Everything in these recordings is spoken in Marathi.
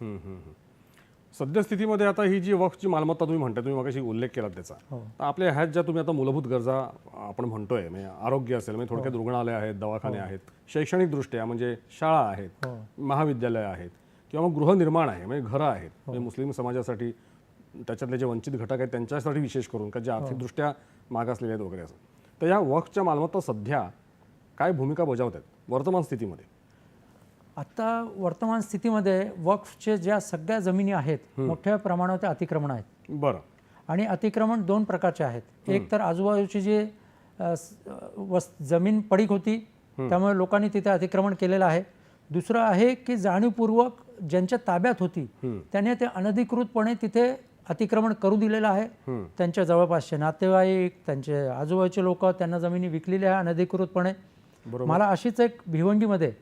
हम्म, हम्म, हम्म. सद्यस्थितीमध्ये आता ही जी वक्फची मालमत्ता तुम्ही म्हणताय तुम्ही मगाशी उल्लेख केला त्याचा हो. तर आपल्या ह्यात ज्या तुम्ही आता मूलभूत गरजा आपण म्हणतोय म्हणजे आरोग्य असेल म्हणजे थोडक्यात हो. रुग्णालय आहेत दवाखाने आहेत शैक्षणिक दृष्ट्या म्हणजे शाळा आहेत हो. महाविद्यालय आहेत किंवा मग गृहनिर्माण आहे म्हणजे घरं आहेत हो. म्हणजे मुस्लिम समाजासाठी त्याच्यातले जे वंचित घटक आहेत त्यांच्यासाठी विशेष करून का जे हो. आर्थिकदृष्ट्या मागासलेले आहेत वगैरे असं तर या वक्फच्या मालमत्ता सध्या काय भूमिका बजावत आहेत वर्तमान स्थितीमध्ये आता वर्तमान स्थितीमध्ये वक्फचे ज्या सगळ्या जमिनी आहेत मोठ्या प्रमाणावर अतिक्रमण आहेत. बरं. आणि अतिक्रमण दोन प्रकारचे आहेत. एक तर आजूबाजूची जी अ, स- अ, वस जमीन पडीक होती त्यामुळे लोकांनी तिथे अतिक्रमण केलेलं आहे. दुसरं आहे की जाणीवपूर्वक ज्यांच्या ताब्यात होती त्याने ते अनधिकृतपणे तिथे अतिक्रमण करू दिलेलं आहे. त्यांच्या जवळपासचे नातेवाईक त्यांचे आजूबाजूचे लोक त्यांना जमिनी विकलेल्या आहे अनधिकृतपणे. मला अशीच एक भिवंडीमध्ये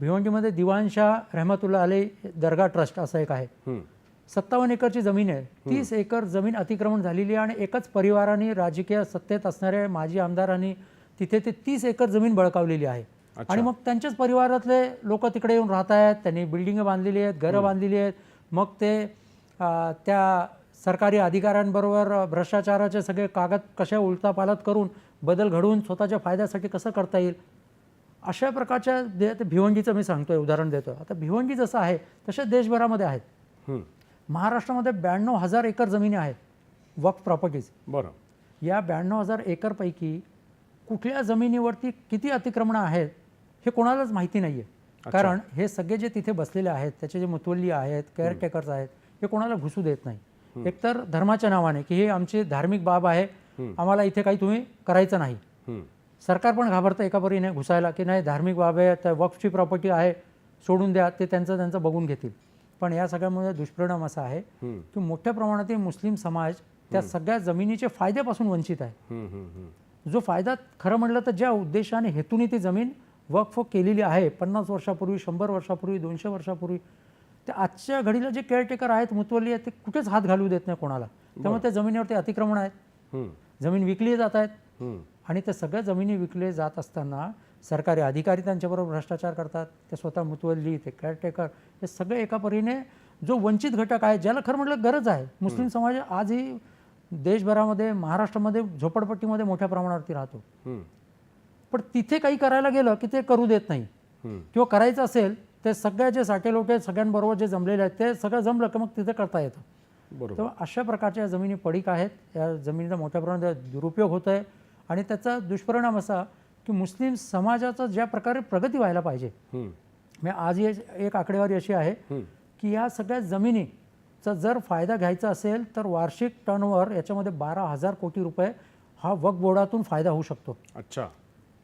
भिवंडीमध्ये दिवाणशाह रहमतुल्ला अली दर्गा ट्रस्ट असं एक आहे. सत्तावन्न एकरची जमीन आहे. तीस एकर जमीन अतिक्रमण झालेली आहे आणि एकच परिवाराने राजकीय सत्तेत असणाऱ्या माजी आमदारांनी तिथे ते तीस एकर जमीन बळकावलेली आहे. आणि मग त्यांच्याच परिवारातले लोक तिकडे येऊन राहत आहेत त्यांनी बिल्डिंग बांधलेली आहेत घरं बांधलेली आहेत. मग ते त्या सरकारी अधिकाऱ्यांबरोबर भ्रष्टाचाराचे सगळे कागद कशा उलटापालट करून बदल घडवून स्वतःच्या फायद्यासाठी कसं करता येईल? अशा प्रकारच्या दे ते भिवंडीचं मी सांगतोय उदाहरण देतो आता भिवंडी जसं आहे तसे देशभरामध्ये आहेत. महाराष्ट्रामध्ये ब्याण्णव हजार एकर जमिनी आहेत वक्फ प्रॉपर्टीज. बरं. या ब्याण्णव हजार एकरपैकी कुठल्या जमिनीवरती किती अतिक्रमणं आहेत हे कोणालाच माहिती नाही आहे कारण हे सगळे जे तिथे बसलेले आहेत त्याचे जे मुतवल्ली आहेत केअरटेकर्स आहेत हे कोणाला घुसू देत नाही. एकतर धर्माच्या नावाने की ही आमची धार्मिक बाब आहे आम्हाला इथे काही तुम्ही करायचं नाही. सरकार पण घाबरतं एका परीने घुसायला की नाही धार्मिक बाब आहे त्या वक्फची प्रॉपर्टी आहे सोडून द्या ते त्यांचं त्यांचं बघून घेतील. पण या सगळ्यामुळे दुष्परिणाम असा आहे की मोठ्या प्रमाणातील मुस्लिम समाज त्या सगळ्या जमिनीच्या फायद्यापासून वंचित आहे. जो फायदा खरं म्हटलं तर ज्या उद्देशाने हेतूने ती जमीन वक्फ केलेली आहे पन्नास वर्षापूर्वी शंभर वर्षापूर्वी दोनशे वर्षापूर्वी ते आजच्या घडीला जे केअरटेकर आहेत मुतवल्ली आहेत ते कुठेच हात घालू देत नाही कोणाला. त्यामुळे त्या जमिनीवरती अतिक्रमण आहेत. जमीन विकली जात आहेत. आणि त्या सगळ्या जमिनी विकले जात असताना सरकारी अधिकारी त्यांच्याबरोबर भ्रष्टाचार करतात ते स्वतः मुतवल्ली ते केअरटेकर हे सगळे एका परीने जो वंचित घटक आहे ज्याला खरं म्हटलं गरज आहे. मुस्लिम समाज आजही देशभरामध्ये महाराष्ट्रामध्ये झोपडपट्टीमध्ये मोठ्या प्रमाणावरती राहतो. पण तिथे काही करायला गेलं की ते करू देत नाही. किंवा करायचं असेल ते सगळ्या जे साटेलोटे सगळ्यांबरोबर जे जमलेले आहेत ते सगळं जमलं की मग तिथे करता येतं. बरोबर. तेव्हा अशा प्रकारच्या जमिनी पडीक आहेत. या जमिनीचा मोठ्या प्रमाणात दुरुपयोग होत आहे आणि त्याचा दुष्परिणाम असा की मुस्लिम समाजाचा ज्या प्रकारे प्रगती व्हायला पाहिजे. म्हणजे आज एक आकडेवारी अशी आहे. की या सगळ्या जमिनीचा जर फायदा घ्यायचा असेल तर वार्षिक टर्नओव्हर याच्यामध्ये बारा हजार कोटी रुपये हा वक बोर्डातून फायदा होऊ शकतो. अच्छा.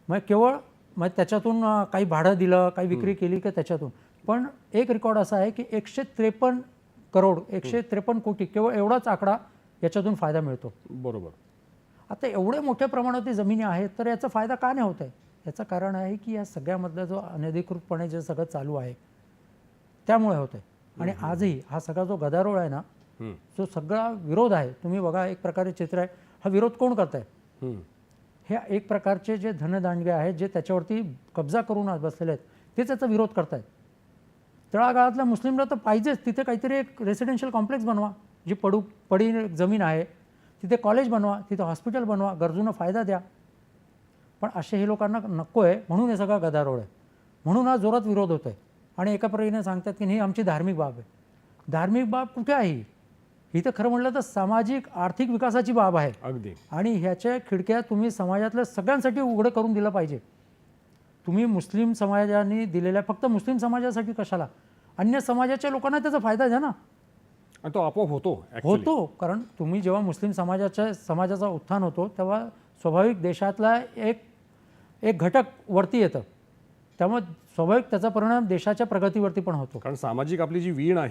मग केवळ मग त्याच्यातून काही भाडं दिलं काही विक्री केली की त्याच्यातून. पण एक रेकॉर्ड असा आहे की एकशे त्रेपन्न करोड एकशे त्रेपन्न कोटी केवळ एवढाच आकडा याच्यातून फायदा मिळतो. बरोबर. आता एवढ्या मोठ्या प्रमाणावरती जमिनी आहेत तर याचा फायदा का नाही होत आहे? याचं कारण आहे की या सगळ्यामधला जो अनधिकृतपणे जे सगळं चालू आहे त्यामुळे होत आहे आणि आजही हा सगळा जो गदारोळ आहे ना. जो सगळा विरोध आहे तुम्ही बघा एक प्रकारे चित्र आहे हा विरोध कोण करत आहे. हे एक प्रकारचे जे धनदांडगे आहेत जे त्याच्यावरती कब्जा करून आज बसलेले आहेत ते त्याचा विरोध करतायत. तळागाळातल्या मुस्लिमला तर पाहिजेच तिथे काहीतरी एक रेसिडेन्शियल कॉम्प्लेक्स बनवा जी पडू पडी जमीन आहे तिथे कॉलेज बनवा तिथे हॉस्पिटल बनवा गरजूंना फायदा द्या. पण असे हे लोकांना नको आहे म्हणून हे सगळा गदारोळ आहे. म्हणून हा जोरात विरोध होतो आहे आणि एका परीने सांगतात की ही आमची धार्मिक बाब आहे. धार्मिक बाब कुठे आहे ही? तर खरं म्हटलं तर सामाजिक आर्थिक विकासाची बाब आहे. अगदी. आणि ह्याच्या खिडक्या तुम्ही समाजातल्या सगळ्यांसाठी उघडं करून दिलं पाहिजे. तुम्ही मुस्लिम समाजाने दिलेल्या फक्त मुस्लिम समाजासाठी कशाला? अन्य समाजाच्या लोकांना त्याचा फायदा द्या ना. आणि तो आपोआप होतो actually. होतो कारण तुम्ही जेव्हा मुस्लिम समाजाच्या समाजाचा उत्थान होतो तेव्हा स्वाभाविक देशातला एक एक घटक वरती येतं त्यामुळे स्वाभाविक त्याचा परिणाम देशाच्या प्रगतीवरती पण होतो कारण सामाजिक आपली जी वीण आहे